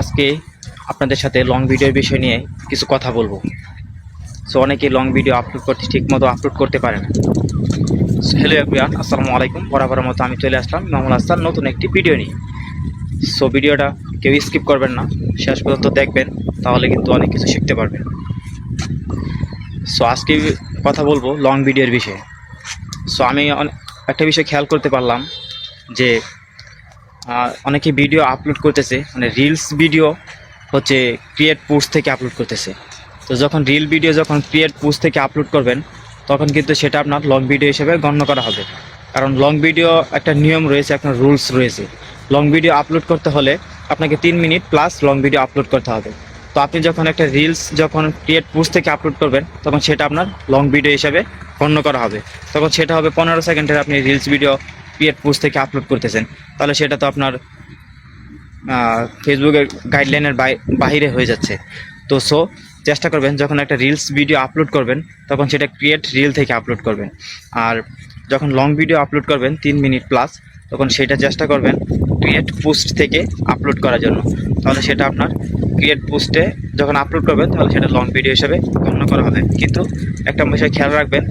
আজকে আপনাদের সাথে লং ভিডিওর বিষয় নিয়ে কিছু কথা বলব। সো অনেকে লং ভিডিও আপলোড করতে ঠিক মতো আপলোড করতে পারে না। হ্যালো এভরিয়ান আসসালামু আলাইকুম। বরাবর মতো আমি চলে আসলাম মামুল হাসান নতুন একটি ভিডিও নিয়ে। সো ভিডিওটা কেউ স্কিপ করবেন না। শেষ পর্যন্ত দেখবেন, তাহলে কিন্তু অনেক কিছু শিখতে পারবেন। সো আজকে কথা বলব লং ভিডিওর বিষয়ে। সো আমি একটা বিষয় খেয়াল করতে পারলাম যে অনেকে ভিডিও আপলোড করতেছে মানে রিলস ভিডিও হচ্ছে ক্রিয়েট পোস্ট থেকে আপলোড করতেছে। তো যখন রিল ভিডিও যখন ক্রিয়েট পোস্ট থেকে আপলোড করবেন, তখন কিন্তু সেটা আপনার লং ভিডিও হিসেবে গণ্য করা হবে। কারণ লং ভিডিও একটা নিয়ম রয়েছে একটা রুলস রয়েছে। লং ভিডিও আপলোড করতে হলে আপনাকে তিন minute plus long video upload করতে হবে। তো আপনি যখন একটা রিলস যখন ক্রিয়েট পোস্ট থেকে আপলোড করবেন, তখন সেটা আপনার লং ভিডিও হিসাবে গণ্য করা হবে। তখন সেটা হবে পনেরো সেকেন্ডের আপনি রিলস ভিডিও ক্রিয়েট পোস্ট থেকে আপলোড করতেছেন। তাহলে সেটা তো আপনার ফেসবুকের গাইডলাইনের বাইরে হয়ে যাচ্ছে। তো সো চেষ্টা করবেন, যখন একটা রিলস ভিডিও আপলোড করবেন, তখন সেটা ক্রিয়েট রিল থেকে আপলোড করবেন। আর যখন লং ভিডিও আপলোড করবেন, তিন মিনিট প্লাস তখন সেটা চেষ্টা করবেন ক্রিয়েট পোস্ট থেকে আপলোড করার জন্য। তাহলে সেটা আপনার ক্রিয়েট পোস্টে যখন আপলোড করবেন, তাহলে সেটা লং ভিডিও হিসেবে গণ্য করা হবে। কিন্তু একটা বিষয় খেয়াল রাখবেন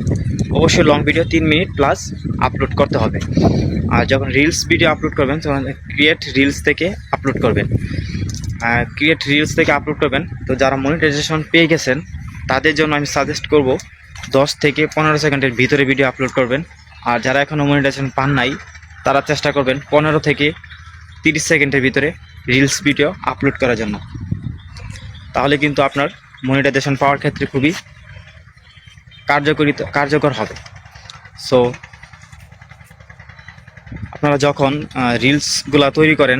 অবশ্যই লং ভিডিও তিন মিনিট প্লাস আপলোড করতে হবে। আর যখন রিলস ভিডিও আপলোড করবেন, তখন ক্রিয়েট রিলস থেকে আপলোড করবেন। ক্রিয়েট রিলস থেকে আপলোড করবেন, তো যারা মনিটাইজেশন পেয়ে গেছেন, তাদের জন্য আমি সাজেস্ট করব, দশ থেকে পনেরো সেকেন্ডের ভিতরে ভিডিও আপলোড করবেন। আর যারা এখনও মনিটাইজেশন পান নাই, তারা চেষ্টা করবেন পনেরো থেকে তিরিশ সেকেন্ডের ভিতরে রিলস ভিডিও আপলোড করার জন্য। তাহলে কিন্তু আপনার মনিটাইজেশন পাওয়ার ক্ষেত্রে খুবই কার্যকরিত, কার্যকর হবে। সো আপনারা যখন রিলসগুলা তৈরি করেন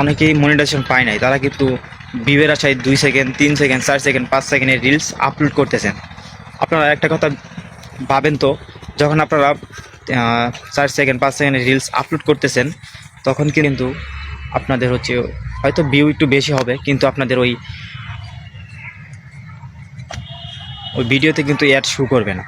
অনেকেই মনিটাইজেশন পায় নাই। তারা কিন্তু বিবের আশায় দুই সেকেন্ড তিন সেকেন্ড চার সেকেন্ড পাঁচ সেকেন্ডের রিলস আপলোড করতেছেন। আপনারা একটা কথা ভাবেন তো, যখন আপনারা চার সেকেন্ড পাঁচ সেকেন্ডের রিলস আপলোড করতেছেন, তখন কিন্তু আপনাদের হচ্ছে, হয়তো ভিউ একটু বেশি হবে, কিন্তু আপনাদের ওই ওই ভিডিওতে কিন্তু অ্যাড শু করবে না।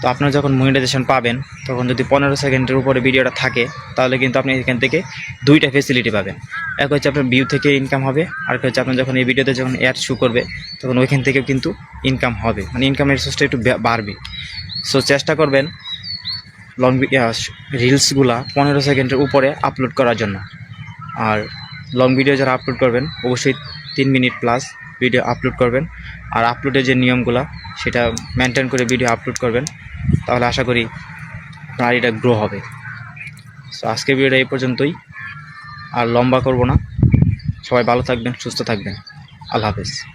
তো আপনারা যখন মনিটাইজেশন পাবেন, তখন যদি পনেরো সেকেন্ডের উপরে ভিডিওটা থাকে, তাহলে কিন্তু আপনি এখান থেকে দুইটা ফেসিলিটি পাবেন। এক হচ্ছে আপনার ভিউ থেকে ইনকাম হবে, আর এক হচ্ছে আপনার যখন এই ভিডিওতে যখন অ্যাড শু করবে, তখন ওইখান থেকেও কিন্তু ইনকাম হবে। মানে ইনকামের সোর্সটা একটু বাড়বে। সো চেষ্টা করবেন লং রিলসগুলা পনেরো সেকেন্ডের উপরে আপলোড করার জন্য। আর লং ভিডিও যারা আপলোড করবেন, অবশ্যই তিন মিনিট প্লাস ভিডিও আপলোড করবেন। আর আপলোডের যে নিয়মগুলো, সেটা মেনটেন করে ভিডিও আপলোড করবেন। তাহলে আশা করি আপনার এটা গ্রো হবে। সো আজকের ভিডিওটা এই পর্যন্তই। আর লম্বা করব না। সবাই ভালো থাকবেন, সুস্থ থাকবেন। আল্লাহ হাফেজ।